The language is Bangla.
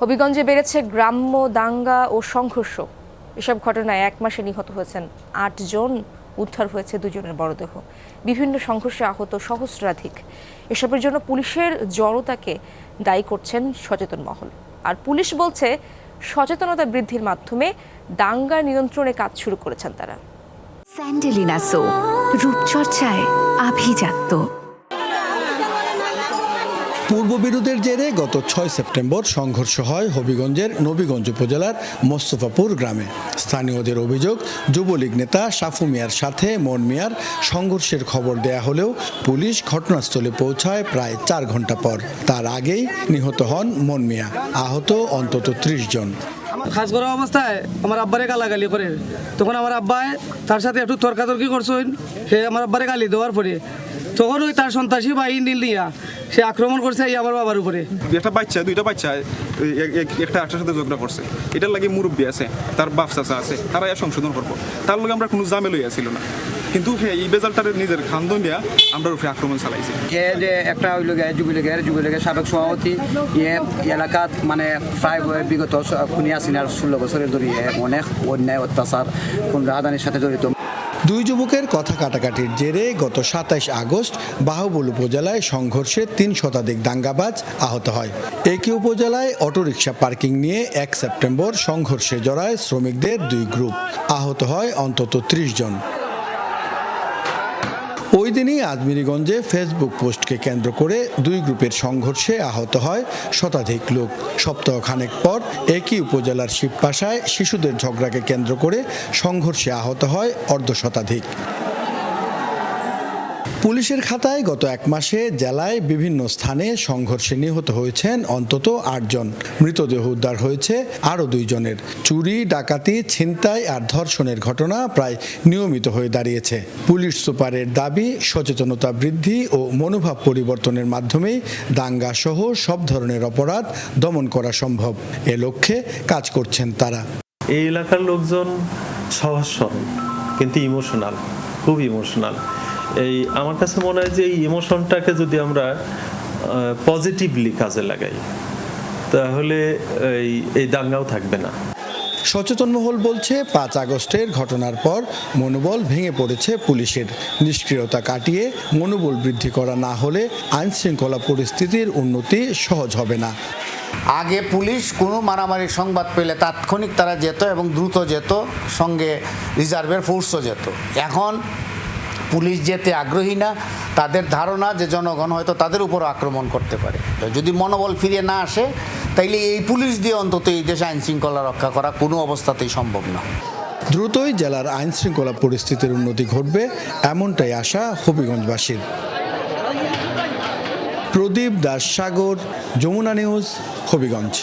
হবিগঞ্জে বেড়েছে গ্রাম্য দাঙ্গা ও সংঘর্ষ। এসব ঘটনায় এক মাসে নিহত হয়েছেন আটজন উদ্ধার হয়েছে দুজনের মরদেহ। বিভিন্ন সংঘর্ষে আহত সহস্রাধিক। এসবের জন্য পুলিশের জড়তাকে দায়ী করছেন সচেতন মহল। আর পুলিশ বলছে, সচেতনতা বৃদ্ধির মাধ্যমে দাঙ্গা নিয়ন্ত্রণে কাজ শুরু করেছেন তারা। স্যান্ডেলিনা সো, রূপচর্চায় আভিজাত্য। পূর্ববিরোধের জেরে গত ছয় সেপ্টেম্বর সংঘর্ষ হয় হবিগঞ্জের নবীগঞ্জ উপজেলার মোস্তফাপুর গ্রামে। স্থানীয়দের অভিযোগ, যুবলীগ নেতা সাফু মিয়ার সাথে মন মিয়ার সংঘর্ষের খবর দেয়া হলেও পুলিশ ঘটনাস্থলে পৌঁছায় প্রায় চার ঘণ্টা পর। তার আগেই নিহত হন মন মিয়া, আহত অন্তত ত্রিশ জন। কাজ করা অবস্থায় আমার আব্বারে গালাগালি করে। তখন আমার আব্বায় তার সাথে একটু তর্কাতর্কি করছেন, সে আমার আব্বারে গালি দেওয়ার পরে। তখন ওই তার সন্ত্রাসী বাহিনী দিয়া সে আক্রমণ করছে এই আমার বাবার উপরে। একটা বাচ্চা দুইটা বাচ্চা এক- এক- একটা একটার সাথে ঝগড়া করছে। এটার লাগে মুরব্বী আছে তার বাপ চাচা আছে তারা সংশোধন করব। তার লগে আমরা কোনো জামেলই আসিল না। কিন্তু এই বেজালটার নিজের খান্দন দিয়া আমরা উপরে আক্রমণ চালাইছি। এ যে একটা হইল গিয়ে যুবলীগের যুবলীগের সাবেক সভাপতি ইয়ে এলাকাত মানে প্রায় বিগত খুনিয়া সিনার ষোলো বছরের ধরে অনেক অন্যায় অত্যাচার কোন রাহাদানির সাথে জড়িত। দুই যুবকের কথা কাটাকাটির জেরে গত সাতাইশ আগস্ট বাহুবল উপজেলায় সংঘর্ষে তিন শতাধিক দাঙ্গাবাজ আহত হয়। একই উপজেলায় অটোরিকশা পার্কিং নিয়ে এক সেপ্টেম্বর সংঘর্ষে জড়ায় শ্রমিকদের দুই গ্রুপ। আহত হয় অন্তত ত্রিশ জন। ওই দিনই আজমিরিগঞ্জে ফেসবুক পোস্টকে কেন্দ্র করে দুই গ্রুপের সংঘর্ষে আহত হয় শতাধিক লোক। সপ্তাহখানেক পর একই উপজেলার শিবপাশায় শিশুদের ঝগড়াকে কেন্দ্র করে সংঘর্ষে আহত হয় অর্ধ শতাধিক। পুলিশের খাতায় গত এক মাসে জেলায় বিভিন্ন স্থানে সংঘর্ষে নিহত হয়েছেন অন্তত আটজন। মৃতদেহ উদ্ধার হয়েছে আরও দুইজনের। চুরি, ডাকাতি, ছিনতাই আর ধর্ষণের ঘটনা প্রায় নিয়মিত হয়ে দাঁড়িয়েছে। পুলিশ সুপারের দাবি, সচেতনতা বৃদ্ধি ও মনোভাব পরিবর্তনের মাধ্যমেই দাঙ্গা সহ সব ধরনের অপরাধ দমন করা সম্ভব। এ লক্ষ্যে কাজ করছেন তারা। এই এলাকার লোকজন সহজ কিন্তু ইমোশনাল, খুব ইমোশনাল। এই আমার কাছে মনে হয় যে এই ইমোশনটাকে যদি আমরা পজিটিভলি কাজে লাগাই তাহলে এই এই দাঙ্গাও থাকবে না। সচেতন মহল বলছে পাঁচ আগস্টের ঘটনার পর মনোবল ভেঙে পড়েছে পুলিশের। নিষ্ক্রিয়তা কাটিয়ে মনোবল বৃদ্ধি করা না হলে আইন শৃঙ্খলা পরিস্থিতির উন্নতি সহজ হবে না। আগে পুলিশ কোনো মারামারির সংবাদ পেলে তাৎক্ষণিক তারা যেত এবং দ্রুত যেত সঙ্গে রিজার্ভের ফোর্সও যেত। এখন পুলিশ যেতে আগ্রহী না, তাদের ধারণা যে জনগণ হয়তো তাদের উপর আক্রমণ করতে পারে। যদি মনোবল ফিরে না আসে, তাইলে এই পুলিশ দিয়ে অন্তত এই দেশে আইন শৃঙ্খলা রক্ষা করা কোনো অবস্থাতেই সম্ভব না। দ্রুতই জেলার আইন শৃঙ্খলা পরিস্থিতির উন্নতি ঘটবে, এমনটাই আশা হবিগঞ্জবাসীর। প্রদীপ দাস সাগর, যমুনা নিউজ, হবিগঞ্জ।